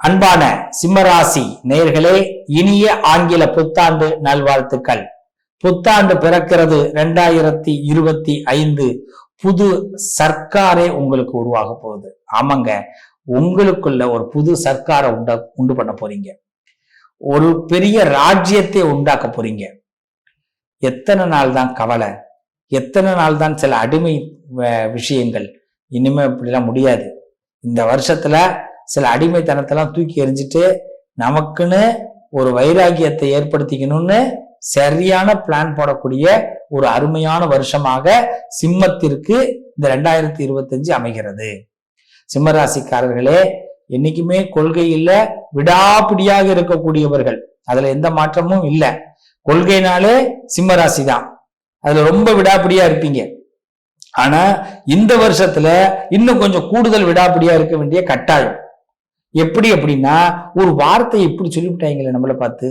அன்பான சிம்மராசி நேர்களே இனிய ஆங்கில புத்தாண்டு நல்வாழ்த்துக்கள். புத்தாண்டு பிறக்கிறது ரெண்டாயிரத்தி இருபத்தி ஐந்து. புது சர்க்காரே உங்களுக்கு உருவாக போகுது. ஆமாங்க உங்களுக்குள்ள ஒரு புது சர்க்காரை உண்டா உண்டு பண்ண போறீங்க. ஒரு பெரிய ராஜ்யத்தை உண்டாக்க போறீங்க. எத்தனை நாள் தான் கவலை எத்தனை நாள் தான் சில அடிமை விஷயங்கள். இனிமே இப்படிலாம் முடியாது. இந்த வருஷத்துல சில அடிமைத்தனத்தெல்லாம் தூக்கி எறிஞ்சிட்டு நமக்குன்னு ஒரு வைராகியத்தை ஏற்படுத்திக்கணும்னு சரியான பிளான் போடக்கூடிய ஒரு அருமையான வருஷமாக சிம்மத்திற்கு இந்த ரெண்டாயிரத்தி இருபத்தஞ்சு அமைகிறது. சிம்மராசிக்காரர்களே என்னைக்குமே கொள்கையில விடாப்பிடியாக இருக்கக்கூடியவர்கள். அதுல எந்த மாற்றமும் இல்லை. கொள்கைனாலே சிம்மராசி தான் அதுல ரொம்ப விடாப்பிடியா இருப்பீங்க. ஆனா இந்த வருஷத்துல இன்னும் கொஞ்சம் கூடுதல் விடாப்பிடியா இருக்க வேண்டிய கட்டாயம். எப்படி அப்படின்னா ஒரு வார்த்தையை இப்படி சொல்லிவிட்டாங்களே நம்மளை பார்த்து.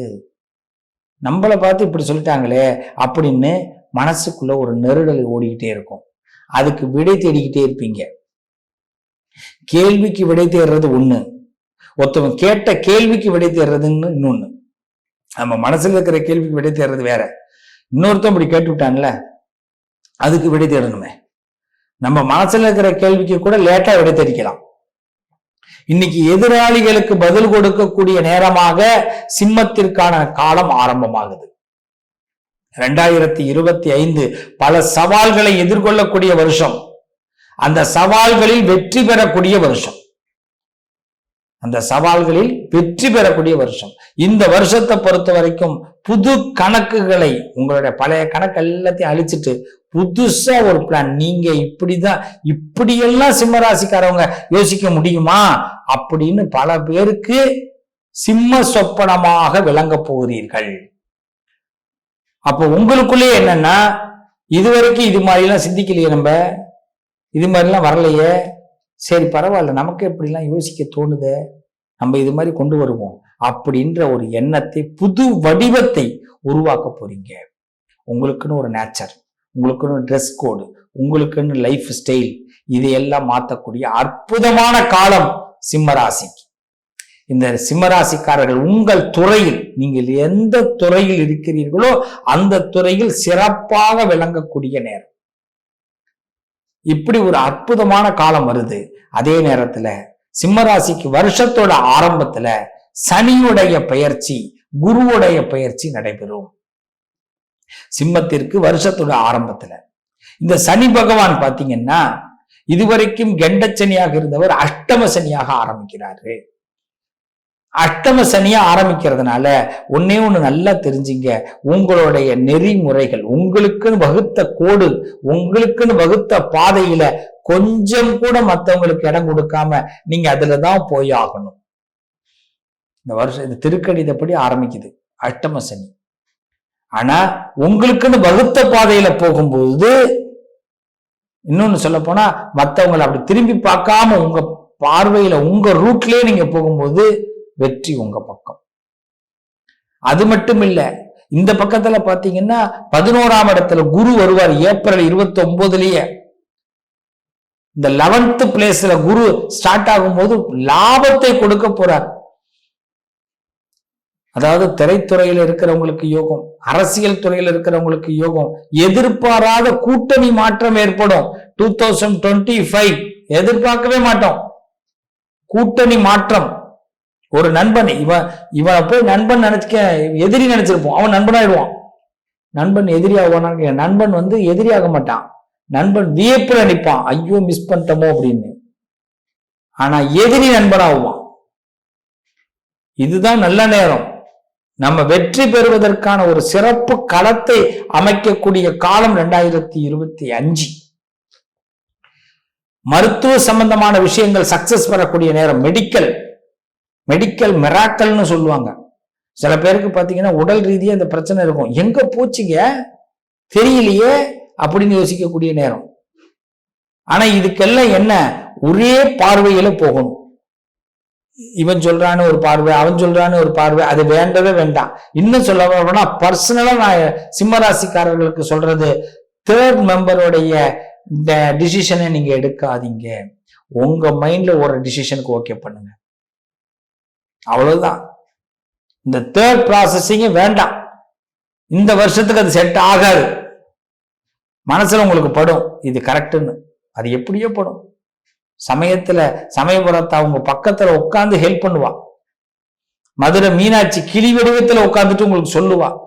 நம்மளை பார்த்து இப்படி சொல்லிட்டாங்களே அப்படின்னு மனசுக்குள்ள ஒரு நெருடல் ஓடிக்கிட்டே இருக்கும். அதுக்கு விடை தேடிக்கிட்டே இருப்பீங்க. கேள்விக்கு விடை தேடுறது ஒண்ணு. ஒருத்தவங்க கேட்ட கேள்விக்கு விடை தேடுறதுன்னு இன்னொன்னு. நம்ம மனசுல இருக்கிற கேள்விக்கு விடை தேடுறது வேற. இன்னொருத்தன் இப்படி கேட்டு விட்டான்ல அதுக்கு விடை தேடணுமே. நம்ம மனசுல இருக்கிற கேள்விக்கு கூட லேட்டா விடை தெரிக்கலாம் இன்னைக்கு எதிராளிகளுக்கு பதில் கொடுக்கக்கூடிய நேரமாக சிம்மத்திற்கான காலம் ஆரம்பமாகுது. ரெண்டாயிரத்தி இருபத்தி ஐந்து பல சவால்களை எதிர்கொள்ளக்கூடிய வருஷம். அந்த சவால்களில் வெற்றி பெறக்கூடிய வருஷம். அந்த சவால்களில் வெற்றி பெறக்கூடிய வருஷம். இந்த வருஷத்தை பொறுத்த வரைக்கும் புது கணக்குகளை உங்களுடைய பழைய கணக்கு எல்லாத்தையும் அழிச்சிட்டு புதுசா ஒரு பிளான் நீங்க இப்படிதான் இப்படியெல்லாம் சிம்மராசிக்காரவங்க யோசிக்க முடியுமா? அப்படின்னு பல பேருக்கு சிம்ம சொப்பனமாக விளங்க போகிறீர்கள். அப்போ உங்களுக்குள்ளேயே என்னன்னா இதுவரைக்கும் இது மாதிரிலாம் சிந்திக்கலையே நம்ம? இது மாதிரிலாம் வரலையே? சரி பரவாயில்ல. நமக்கு எப்படிலாம் யோசிக்க தோணுது? நம்ம இது மாதிரி கொண்டு வருவோம். அப்படின்ற ஒரு எண்ணத்தை புது வடிவத்தை உருவாக்க போறீங்க. உங்களுக்குன்னு ஒரு நேச்சர் உங்களுக்குன்னு ட்ரெஸ் கோடு உங்களுக்குன்னு லைஃப் ஸ்டைல் இதையெல்லாம் மாற்றக்கூடிய அற்புதமான காலம் சிம்மராசிக்கு. இந்த சிம்மராசிக்காரர்கள் உங்கள் துறையில் நீங்கள் எந்த துறையில் இருக்கிறீர்களோ அந்த துறையில் சிறப்பாக விளங்கக்கூடிய நேரம். இப்படி ஒரு அற்புதமான காலம் வருது. அதே நேரத்துல சிம்மராசிக்கு வருஷத்தோட ஆரம்பத்துல சனியுடைய பயிற்சி குருவுடைய பயிற்சி நடைபெறும். சிம்மத்திற்கு வருஷத்தோட ஆரம்பத்துல. இந்த சனி பகவான் பாத்தீங்கன்னா இதுவரைக்கும் கெண்டச்சனியாக இருந்தவர் அஷ்டம சனியாக ஆரம்பிக்கிறாரு. அஷ்டம சனியா ஆரம்பிக்கிறதுனால ஒன்னே ஒண்ணு நல்லா தெரிஞ்சுங்க. உங்களுடைய நெறிமுறைகள் உங்களுக்குன்னு வகுத்த கோடு உங்களுக்குன்னு வகுத்த பாதையில கொஞ்சம் கூட மத்தவங்களுக்கு இடம் கொடுக்காம நீங்க அதுலதான் போய் ஆகணும். இந்த வருஷம் இந்த திருக்கடிதப்படி ஆரம்பிக்குது. அஷ்டம சனி. ஆனா உங்களுக்குன்னு வகுத்த பாதையில போகும்போது இன்னொன்னு சொல்ல போனா மற்றவங்களை அப்படி திரும்பி பார்க்காம உங்க பார்வையில உங்க ரூட்லயே நீங்க போகும்போது வெற்றி உங்க பக்கம். அது மட்டும் இல்ல இந்த பக்கத்துல பாத்தீங்கன்னா பதினோராம் இடத்துல குரு வருவார் ஏப்ரல் இருபத்தி ஒன்பதுலயே இந்த லெவன்த் பிளேஸ்ல குரு ஸ்டார்ட் ஆகும் போது லாபத்தை கொடுக்க போறார். அதாவது திரைத்துறையில் இருக்கிறவங்களுக்கு யோகம் அரசியல் துறையில் இருக்கிறவங்களுக்கு யோகம் எதிர்பாராத கூட்டணி மாற்றம் ஏற்படும். டூ தௌசண்ட் டுவெண்ட்டி ஃபைவ் எதிர்பார்க்கவே மாட்டோம். கூட்டணி மாற்றம். ஒரு நண்பன் இவன் இவனை போய் நண்பன் நினைச்சுக்க எதிரி நினைச்சிருப்போம் அவன் நண்பனாயிடுவான். நண்பன் எதிரி எதிரியாகுவானான்னு நண்பன் வந்து எதிரியாக மாட்டான். நண்பன் வியப்புல நிற்பான். ஐயோ மிஸ் பண்ணிட்டோமோ அப்படின்னு. ஆனா எதிரி நண்பனாகுவான் இதுதான் நல்ல நேரம். நம்ம வெற்றி பெறுவதற்கான ஒரு சிறப்பு களத்தை அமைக்கக்கூடிய காலம் ரெண்டாயிரத்தி இருபத்தி அஞ்சு. மருத்துவ சம்பந்தமான விஷயங்கள் சக்சஸ் பெறக்கூடிய நேரம். மெடிக்கல் மெடிக்கல் மெராக்கல்னு சொல்லுவாங்க. சில பேருக்கு பாத்தீங்கன்னா உடல் ரீதியா இந்த பிரச்சனை இருக்கும். எங்க போச்சுங்க? தெரியலையே அப்படின்னு யோசிக்கக்கூடிய நேரம். ஆனா இதுக்கெல்லாம் என்ன? ஒரே பார்வையில போகணும். இவன் சொல்றான்னு ஒரு பார்வை அவன் சொல்றான்னு ஒரு பார்வை அது வேண்டவே வேண்டாம். இன்னும் சொல்ல போனா பர்சனலா நான் சிம்மராசிக்காரர்களுக்கு சொல்றது தேர்ட் மெம்பருடைய இந்த டிசிஷனை நீங்க எடுக்காதீங்க. உங்க மைண்ட்ல ஒரு டிசிஷனுக்கு ஓகே பண்ணுங்க. அவ்வளவுதான். இந்த தேர்ட் ப்ராசஸிங்க வேண்டாம். இந்த வருஷத்துக்கு அது செட் ஆகாது. மனசுல உங்களுக்கு படும். இது கரெக்டுன்னு அது எப்படியோ படும். சமயத்துல சமயபுரத்தை அவங்க பக்கத்துல உட்காந்து ஹெல்ப் பண்ணுவா. மதுரை மீனாட்சி கிளி வடிவத்துல உட்காந்துட்டு உங்களுக்கு சொல்லுவா.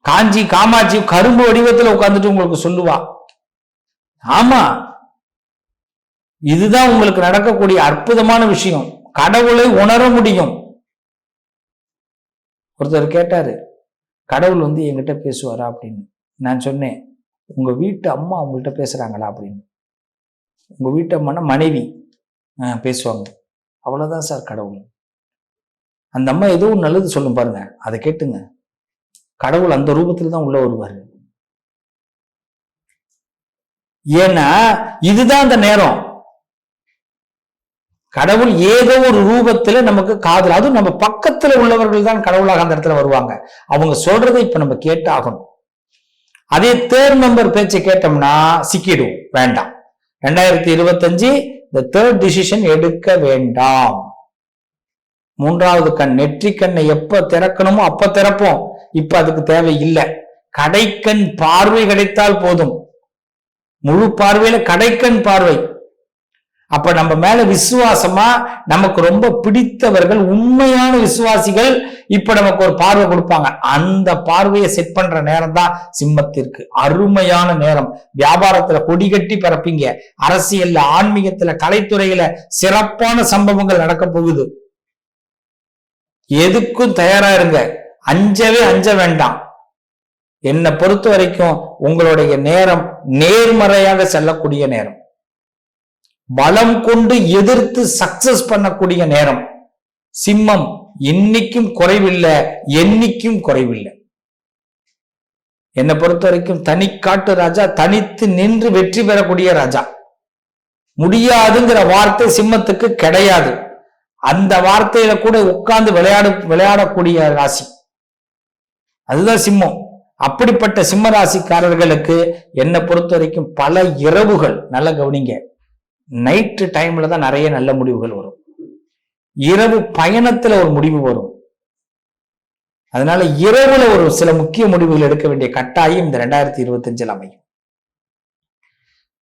காஞ்சி காமாட்சி கரும்பு வடிவத்துல உட்காந்துட்டு உங்களுக்கு சொல்லுவா. ஆமா. இதுதான் உங்களுக்கு நடக்கக்கூடிய அற்புதமான விஷயம். கடவுளை உணர முடியும். ஒருத்தர் கேட்டாரு கடவுள் வந்து என்கிட்ட பேசுவாரா? அப்படின்னு. நான் சொன்னேன் உங்க வீட்டு அம்மா அவங்கள்ட்ட பேசுறாங்களா? அப்படின்னு. உங்க வீட்டு அம்மானா மனைவி பேசுவாங்க. அவ்வளவுதான் சார் கடவுள். அந்த அம்மா ஏதோ ஒரு நல்லது சொல்லும் பாருங்க. அதை கேட்டுங்க. கடவுள் அந்த ரூபத்தில் தான் உள்ள வருவாரு. ஏன்னா இதுதான் அந்த நேரம். கடவுள் ஏதோ ஒரு ரூபத்துல நமக்கு காதல். அதுவும் நம்ம பக்கத்துல உள்ளவர்கள் தான் கடவுளாக அந்த இடத்துல வருவாங்க. அவங்க சொல்றதை இப்ப நம்ம கேட்டாகணும். அதே தேர்ட் மெம்பர் பேச்சை கேட்டோம்னா சிக்கிடும். வேண்டாம். ரெண்டாயிரத்தி இருபத்தஞ்சு இந்த தேர்ட் டிசிஷன் எடுக்க வேண்டாம். மூன்றாவது கண் நெற்றி கண்ணை எப்ப திறக்கணுமோ அப்ப திறப்போம். இப்ப அதுக்கு தேவை இல்லை கடைக்கண் பார்வை கிடைத்தால் போதும். முழு பார்வையில கடைக்கண் பார்வை. அப்ப நம்ம மேல விசுவாசமா நமக்கு ரொம்ப பிடித்தவர்கள் உண்மையான விசுவாசிகள் இப்ப நமக்கு ஒரு பார்வை கொடுப்பாங்க. அந்த பார்வையை செட் பண்ற நேரம் தான் சிம்மத்திற்கு அருமையான நேரம். வியாபாரத்துல கொடி கட்டி பரப்பீங்க அரசியல்ல ஆன்மீகத்துல கலைத்துறையில சிறப்பான சம்பவங்கள் நடக்க போகுது. எதுக்கும் தயாரா இருங்க. அஞ்சவே அஞ்ச வேண்டாம். என்னை பொறுத்த வரைக்கும் உங்களுடைய நேரம் நேர்மறையாக செல்லக்கூடிய நேரம். பலம் கொண்டு எதிர்த்து சக்சஸ் பண்ணக்கூடிய நேரம். சிம்மம் இன்னைக்கும் குறைவில்லை என்னைக்கும் குறைவில்லை. என்னை பொறுத்த வரைக்கும் தனி காட்டு ராஜா தனித்து நின்று வெற்றி பெறக்கூடிய ராஜா. முடியாதுங்கிற வார்த்தை சிம்மத்துக்கு கிடையாது. அந்த வார்த்தையில கூட உட்கார்ந்து விளையாடு விளையாடக்கூடிய ராசி. அதுதான் சிம்மம். அப்படிப்பட்ட சிம்ம ராசிக்காரர்களுக்கு என்னை பொறுத்த வரைக்கும் பல இரவுகள். நல்ல கவனிங்க. நைட்டு டைம்ல தான் நிறைய நல்ல முடிவுகள் வரும். இரவு பயணத்துல ஒரு முடிவு வரும். அதனால இரவுல ஒரு சில முக்கிய முடிவுகள் எடுக்க வேண்டிய கட்டாயம் இந்த ரெண்டாயிரத்தி இருபத்தி அஞ்சில் அமையும்.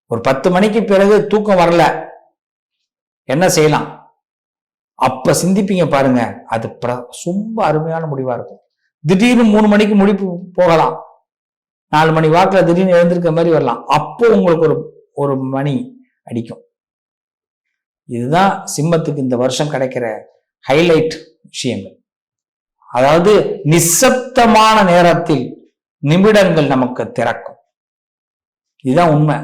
ஒரு பத்து மணிக்கு பிறகு தூக்கம் வரல. என்ன செய்யலாம்? அப்ப சிந்திப்பீங்க பாருங்க. அது ரொம்ப அருமையான முடிவா இருக்கும். திடீர்னு மூணு மணிக்கு முடிப்பு போகலாம். நாலு மணி வாக்குல திடீர்னு எழுந்திருக்க மாதிரி வரலாம். அப்போ உங்களுக்கு ஒரு ஒரு மணி அடிக்கும். இதுதான் சிம்மத்துக்கு இந்த வருஷம் கிடைக்கிற ஹைலைட் விஷயங்கள். அதாவது நிசப்தமான நேரத்தில் நிமிடங்கள் நமக்கு திறக்கும். இதுதான் உண்மை.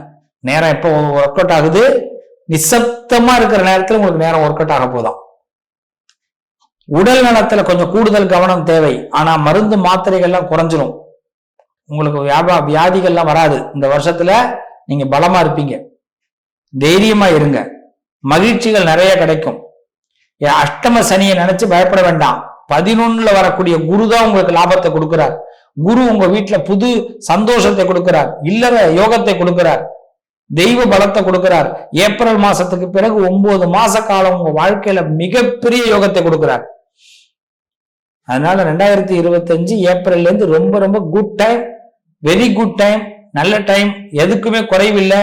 நேரம் எப்போ ஒர்க் அவுட் ஆகுது? நிசப்தமா இருக்கிற நேரத்தில் உங்களுக்கு நேரம் ஒர்க் அவுட் ஆக போதும் உடல் நலத்துல கொஞ்சம் கூடுதல் கவனம் தேவை. ஆனா மருந்து மாத்திரைகள்லாம் குறைஞ்சிரும். உங்களுக்கு வியாபா வியாதிகள்லாம் வராது. இந்த வருஷத்துல நீங்க பலமா இருப்பீங்க. தைரியமா இருங்க. மகிழ்ச்சிகள் நிறைய கிடைக்கும். அஷ்டம சனியை நினைச்சு பயப்பட வேண்டாம். பதினொன்னுல வரக்கூடிய குரு தான் உங்களுக்கு லாபத்தை கொடுக்கிறார். குரு உங்க வீட்டுல புது சந்தோஷத்தை கொடுக்கிறார். இல்லற யோகத்தை கொடுக்கிறார். தெய்வ பலத்தை கொடுக்கிறார். ஏப்ரல் மாசத்துக்கு பிறகு ஒன்பது மாச காலம் உங்க வாழ்க்கையில மிகப்பெரிய யோகத்தை கொடுக்கிறார். அதனால ரெண்டாயிரத்தி இருபத்தஞ்சு ஏப்ரல்ல இருந்து ரொம்ப ரொம்ப good time very good time நல்ல டைம் எதுக்குமே குறைவில்லை.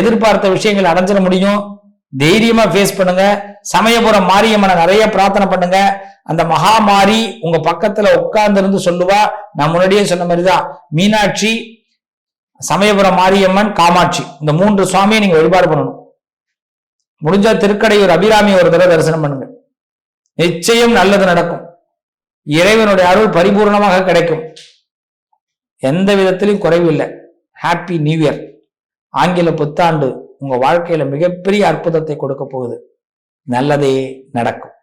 எதிர்பார்த்த விஷயங்கள் அடைஞ்சிட முடியும். தைரியமா ஃபேஸ் பண்ணுங்க. சமயபுரம் மாரியம்மனை நிறைய பிரார்த்தனை பண்ணுங்க. அந்த மகாமாரி உங்க பக்கத்துல உட்கார்ந்து இருந்து சொல்லுவா. நான் முன்னாடியே சொன்ன மாதிரிதான். மீனாட்சி சமயபுரம் மாரியம்மன் காமாட்சி. இந்த மூன்று சுவாமியை நீங்க வழிபாடு பண்ணணும். முடிஞ்ச திருக்கடையூர் அபிராமி ஒரு தடவை தரிசனம் பண்ணுங்க. நிச்சயம் நல்லது நடக்கும். இறைவனுடைய அருள் பரிபூர்ணமாக கிடைக்கும். எந்த விதத்திலையும் குறைவு இல்லை. ஹாப்பி நியூ இயர் ஆங்கில புத்தாண்டு உங்க வாழ்க்கையில மிகப்பெரிய அற்புதத்தை கொடுக்க போகுது. நல்லதே நடக்கும்.